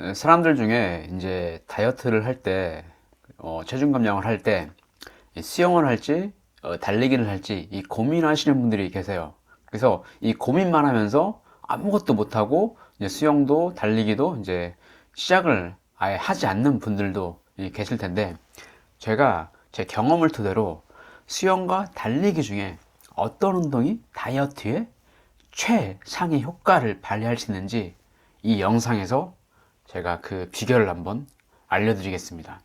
에, 사람들 중에 이제 다이어트를 할 때, 어, 체중 감량을 할 때, 이 수영을 할지, 어, 달리기를 할지, 이 고민하시는 분들이 계세요. 그래서 이 고민만 하면서 아무것도 못하고, 이제 수영도, 달리기도 이제 시작을 아예 하지 않는 분들도 이 계실 텐데, 제가 제 경험을 토대로 수영과 달리기 중에 어떤 운동이 다이어트에 최상의 효과를 발휘할 수 있는지 이 영상에서 제가 그 비결을 한번 알려드리겠습니다.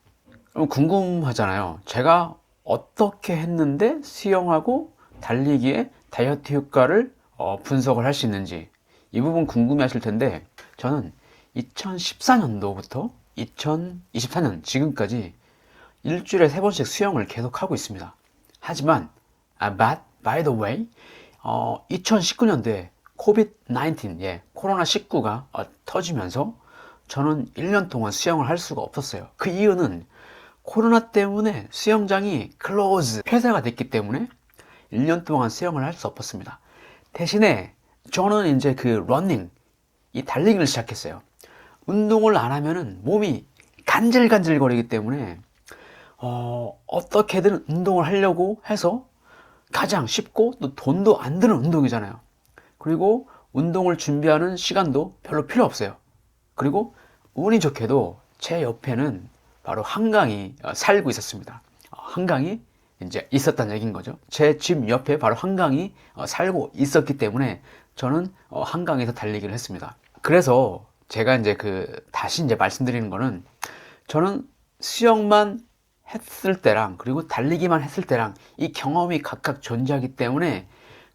그럼 궁금하잖아요. 제가 어떻게 했는데 수영하고 달리기에 다이어트 효과를 어, 분석을 할 수 있는지 이 부분 궁금해 하실 텐데 저는 2014년도부터 2024년 지금까지 일주일에 세 번씩 수영을 계속 하고 있습니다. 하지만, 아, but, by the way, 어, 2019년도에 COVID-19, 예, 코로나 19가 어, 터지면서 저는 1년 동안 수영을 할 수가 없었어요. 그 이유는 코로나 때문에 수영장이 클로즈, 폐쇄가 됐기 때문에 1년 동안 수영을 할 수 없었습니다. 대신에 저는 이제 그 러닝, 이 달리기를 시작했어요. 운동을 안 하면은 몸이 간질간질거리기 때문에 어, 어떻게든 운동을 하려고 해서 가장 쉽고 또 돈도 안 드는 운동이잖아요. 그리고 운동을 준비하는 시간도 별로 필요 없어요. 그리고 운이 좋게도 제 옆에는 바로 한강이 어, 살고 있었습니다. 어, 한강이 이제 있었다는 얘기인 거죠. 제 집 옆에 바로 한강이 어, 살고 있었기 때문에 저는 어, 한강에서 달리기를 했습니다. 그래서 제가 이제 그 다시 이제 말씀드리는 거는 저는 수영만 했을 때랑 그리고 달리기만 했을 때랑 이 경험이 각각 존재하기 때문에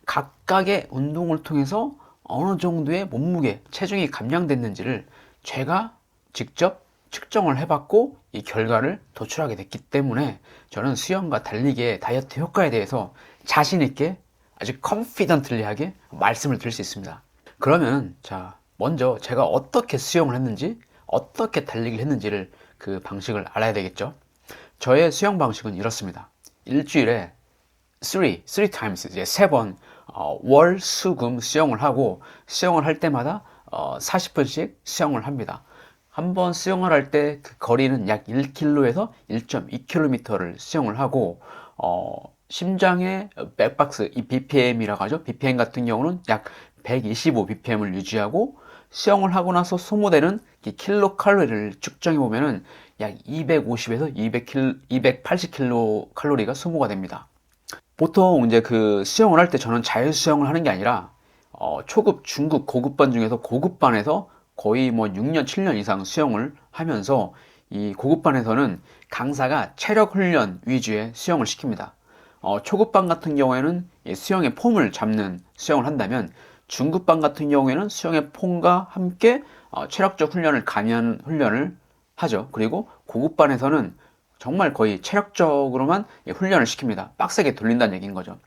각각의 운동을 통해서 어느 정도의 몸무게, 체중이 감량됐는지를 제가 직접 측정을 해봤고 이 결과를 도출하게 됐기 때문에 저는 수영과 달리기의 다이어트 효과에 대해서 자신 있게 아주 컨피던틀리하게 말씀을 드릴 수 있습니다. 그러면 자 먼저 제가 어떻게 수영을 했는지 어떻게 달리기를 했는지를 그 방식을 알아야 되겠죠. 저의 수영 방식은 이렇습니다. 일주일에 3, 3 times, 이제 세 번, 어, 월, 수, 금 수영을 하고, 수영을 할 때마다, 어, 40분씩 수영을 합니다. 한번 수영을 할 때 그 거리는 약 1km에서 1.2km를 수영을 하고, 어, 심장의 백박스, 이 BPM이라고 하죠. BPM 같은 경우는 약 125 BPM을 유지하고, 수영을 하고 나서 소모되는 이 킬로칼로리를 측정해 보면은 약 250에서 200킬, 280킬로 칼로리가 소모가 됩니다. 보통 이제 그 수영을 할 때 저는 자유 수영을 하는 게 아니라 어, 초급, 중급, 고급반 중에서 고급반에서 거의 뭐 6년, 7년 이상 수영을 하면서 이 고급반에서는 강사가 체력 훈련 위주의 수영을 시킵니다. 어, 초급반 같은 경우에는 이 수영의 폼을 잡는 수영을 한다면 중급반 같은 경우에는 수영의 폼과 함께 어, 체력적 훈련을 가미하는 훈련을 하죠. 그리고 고급반에서는 정말 거의 체력적으로만 예, 훈련을 시킵니다. 빡세게 돌린다는 얘기인 거죠.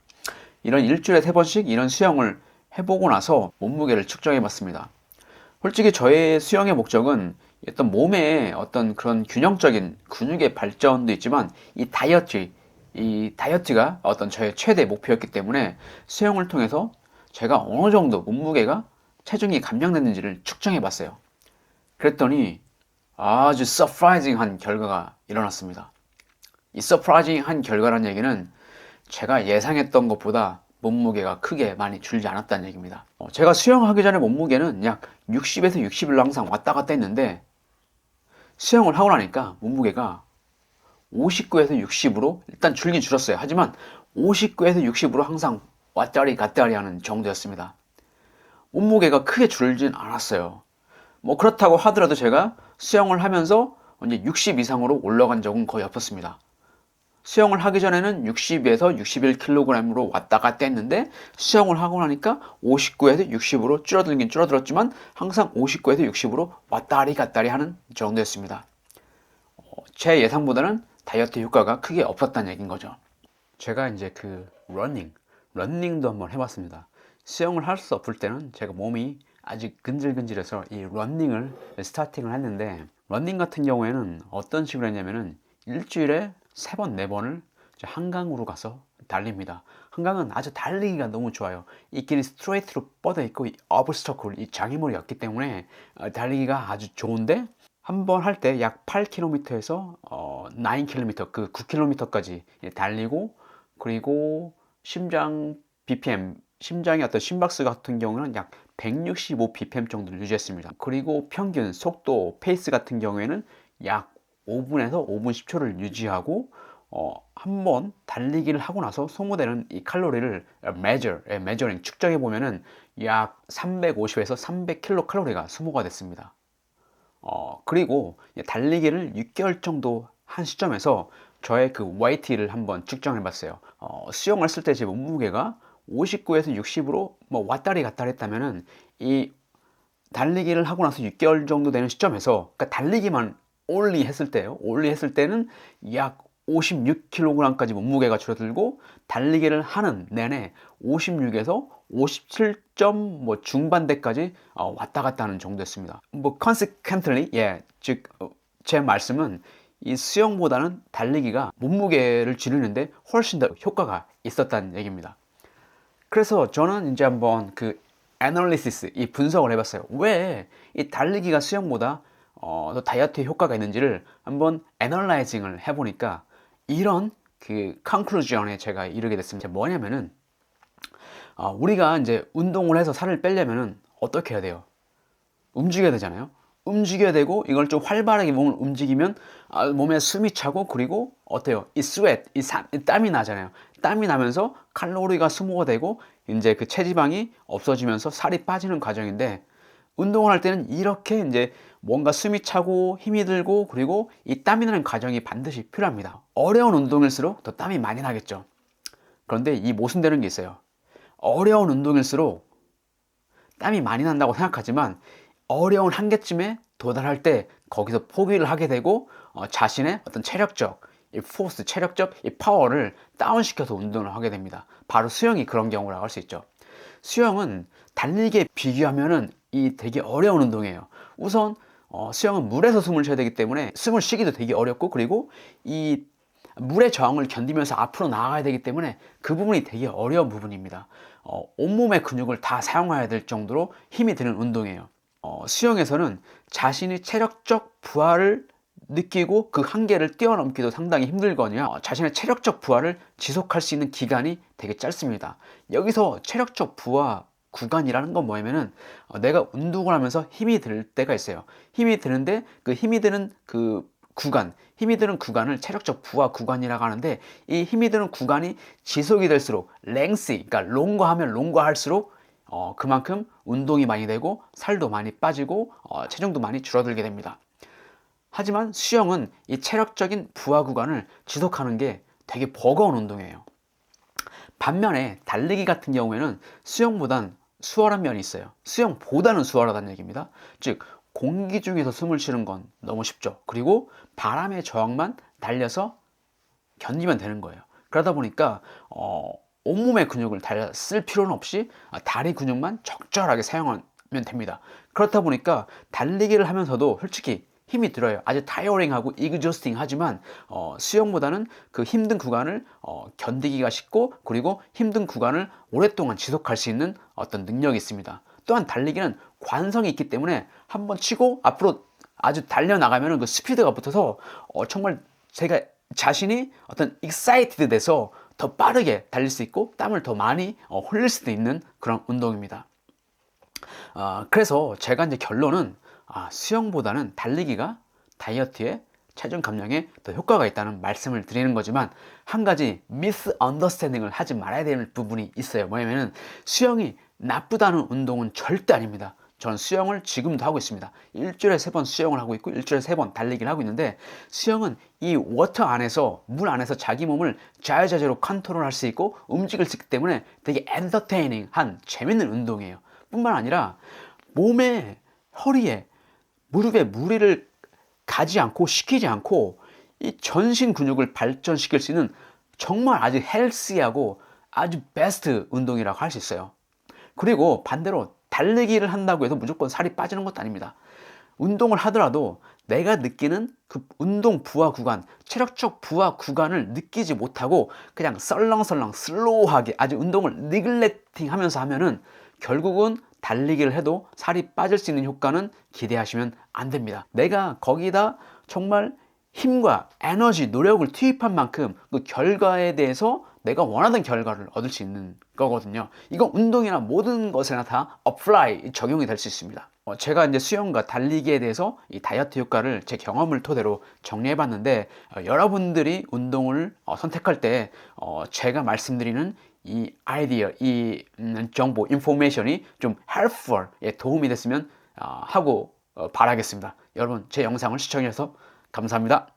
이런 일주일에 세 번씩 이런 수영을 해보고 나서 몸무게를 측정해 봤습니다. 솔직히 저의 수영의 목적은 어떤 몸의 어떤 그런 균형적인 근육의 발전도 있지만 이 다이어트, 이 다이어트가 어떤 저의 최대 목표였기 때문에 수영을 통해서 제가 어느 정도 몸무게가 체중이 감량됐는지를 측정해 봤어요. 그랬더니 아주 서프라이징한 결과가 일어났습니다. 이 서프라이징한 결과라는 얘기는 제가 예상했던 것보다 몸무게가 크게 많이 줄지 않았다는 얘기입니다. 어, 제가 수영하기 전에 몸무게는 약 60에서 60일로 항상 왔다 갔다 했는데 수영을 하고 나니까 몸무게가 59에서 60으로 일단 줄긴 줄었어요. 하지만 59에서 60으로 항상 왔다리 갔다리 하는 정도였습니다. 몸무게가 크게 줄진 않았어요. 뭐 그렇다고 하더라도 제가 수영을 하면서 이제 60 이상으로 올라간 적은 거의 없었습니다. 수영을 하기 전에는 60에서 61kg으로 왔다 갔다 했는데 수영을 하고 나니까 59에서 60으로 줄어들긴 줄어들었지만 항상 59에서 60으로 왔다리 갔다리 하는 정도였습니다. 어, 제 예상보다는 다이어트 효과가 크게 없었다는 얘기인 거죠. 제가 이제 그 러닝, 러닝도 한번 해봤습니다. 수영을 할 수 없을 때는 제가 몸이 아직 근질근질해서 이 러닝을 스타팅을 했는데 러닝 같은 경우에는 어떤 식으로 했냐면은 일주일에 세 번, 네 번을 한강으로 가서 달립니다. 한강은 아주 달리기가 너무 좋아요. 이 길이 스트레이트로 뻗어 있고 이 어블스터클 이 장애물이 없기 때문에 어, 달리기가 아주 좋은데 한 번 할 때 약 8km에서 어, 9km 그 9km까지 달리고 그리고 심장 BPM 심장의 어떤 심박수 같은 경우는 약 165 bpm 정도를 유지했습니다. 그리고 평균 속도 페이스 같은 경우에는 약 5분에서 5분 10초를 유지하고 어, 한 번 달리기를 하고 나서 소모되는 이 칼로리를 measure, 예, measuring 측정해 보면은 약 350에서 300 킬로칼로리가 소모가 됐습니다. 어, 그리고 달리기를 6개월 정도 한 시점에서 저의 그 YT를 한번 측정해 봤어요. 어, 수영을 했을 때제 몸무게가 59에서 60으로 뭐 왔다리 갔다리 했다면은 이 달리기를 하고 나서 6개월 정도 되는 시점에서 그러니까 달리기만 올리 했을 때요. 올리 했을 때는 약 56kg까지 몸무게가 줄어들고 달리기를 하는 내내 56에서 57점 뭐 중반대까지 어, 왔다 갔다 하는 정도였습니다. 뭐 consequently 예, 즉제 말씀은 이 수영보다는 달리기가 몸무게를 줄이는데 훨씬 더 효과가 있었다는 얘기입니다. 그래서 저는 이제 한번 그 애널리시스 이 분석을 해봤어요. 왜 이 달리기가 수영보다 어, 더 다이어트에 효과가 있는지를 한번 애널라이징을 해보니까 이런 그 컨클루전에 제가 이르게 됐습니다. 뭐냐면은 어, 우리가 이제 운동을 해서 살을 빼려면은 어떻게 해야 돼요? 움직여야 되잖아요. 움직여야 되고 이걸 좀 활발하게 몸을 움직이면 아, 몸에 숨이 차고 그리고 어때요? 이 스웨트, 이, 이 땀이 나잖아요. 땀이 나면서 칼로리가 소모가 되고 이제 그 체지방이 없어지면서 살이 빠지는 과정인데 운동을 할 때는 이렇게 이제 뭔가 숨이 차고 힘이 들고 그리고 이 땀이 나는 과정이 반드시 필요합니다. 어려운 운동일수록 더 땀이 많이 나겠죠. 그런데 이 모순되는 게 있어요. 어려운 운동일수록 땀이 많이 난다고 생각하지만 어려운 한계쯤에 도달할 때 거기서 포기를 하게 되고 어, 자신의 어떤 체력적 이 포스, 체력적 이 파워를 다운시켜서 운동을 하게 됩니다. 바로 수영이 그런 경우라고 할 수 있죠. 수영은 달리기에 비교하면은 이 되게 어려운 운동이에요. 우선 어, 수영은 물에서 숨을 쉬어야 되기 때문에 숨을 쉬기도 되게 어렵고 그리고 이 물의 저항을 견디면서 앞으로 나아가야 되기 때문에 그 부분이 되게 어려운 부분입니다. 어, 온몸의 근육을 다 사용해야 될 정도로 힘이 드는 운동이에요. 어, 수영에서는 자신의 체력적 부하를 느끼고 그 한계를 뛰어넘기도 상당히 힘들거든요. 어, 자신의 체력적 부하를 지속할 수 있는 기간이 되게 짧습니다. 여기서 체력적 부하 구간이라는 건 뭐냐면은 어, 내가 운동을 하면서 힘이 들 때가 있어요. 힘이 드는데 그 힘이 드는 그 구간, 힘이 드는 구간을 체력적 부하 구간이라고 하는데 이 힘이 드는 구간이 지속이 될수록 랭스, 그러니까 롱거 하면 롱거 할수록 어, 그만큼 운동이 많이 되고 살도 많이 빠지고 어, 체중도 많이 줄어들게 됩니다. 하지만 수영은 이 체력적인 부하 구간을 지속하는 게 되게 버거운 운동이에요. 반면에 달리기 같은 경우에는 수영보단 수월한 면이 있어요. 수영보다는 수월하다는 얘기입니다. 즉 공기 중에서 숨을 쉬는 건 너무 쉽죠. 그리고 바람의 저항만 달려서 견디면 되는 거예요. 그러다 보니까 어, 온몸의 근육을 다쓸 필요는 없이 다리 근육만 적절하게 사용하면 됩니다. 그렇다 보니까 달리기를 하면서도 솔직히 힘이 들어요. 아주 타이어링하고 이그저스팅 하지만 어, 수영보다는 그 힘든 구간을 어, 견디기가 쉽고 그리고 힘든 구간을 오랫동안 지속할 수 있는 어떤 능력이 있습니다. 또한 달리기는 관성이 있기 때문에 한번 치고 앞으로 아주 달려 나가면 그 스피드가 붙어서 어, 정말 제가 자신이 어떤 익사이티드 돼서 더 빠르게 달릴 수 있고 땀을 더 많이 어, 흘릴 수도 있는 그런 운동입니다. 어, 그래서 제가 이제 결론은 아, 수영보다는 달리기가 다이어트에 체중 감량에 더 효과가 있다는 말씀을 드리는 거지만 한 가지 미스 언더스탠딩을 하지 말아야 되는 부분이 있어요. 뭐냐면은 수영이 나쁘다는 운동은 절대 아닙니다. 전 수영을 지금도 하고 있습니다. 일주일에 세 번 수영을 하고 있고 일주일에 세 번 달리기를 하고 있는데 수영은 이 워터 안에서 물 안에서 자기 몸을 자유자재로 컨트롤할 수 있고 움직일 수 있기 때문에 되게 엔터테이닝한 재밌는 운동이에요. 뿐만 아니라 몸에 허리에 무릎에 무리를 가지 않고 시키지 않고 이 전신 근육을 발전시킬 수 있는 정말 아주 헬스하고 아주 베스트 운동이라고 할 수 있어요. 그리고 반대로 달리기를 한다고 해서 무조건 살이 빠지는 것도 아닙니다. 운동을 하더라도 내가 느끼는 그 운동 부하 구간, 체력적 부하 구간을 느끼지 못하고 그냥 썰렁썰렁 슬로우하게 아주 운동을 니글렉팅 하면서 하면은 결국은 달리기를 해도 살이 빠질 수 있는 효과는 기대하시면 안 됩니다. 내가 거기다 정말 힘과 에너지, 노력을 투입한 만큼 그 결과에 대해서 내가 원하던 결과를 얻을 수 있는 거거든요. 이건 운동이나 모든 것에나 다 어플라이 적용이 될 수 있습니다. 어, 제가 이제 수영과 달리기에 대해서 이 다이어트 효과를 제 경험을 토대로 정리해 봤는데 어, 여러분들이 운동을 어, 선택할 때 어, 제가 말씀드리는 이 아이디어, 이 음, 정보, 인포메이션이 좀 helpful, 에 도움이 됐으면 어, 하고 어, 바라겠습니다. 여러분 제 영상을 시청해주셔서 감사합니다.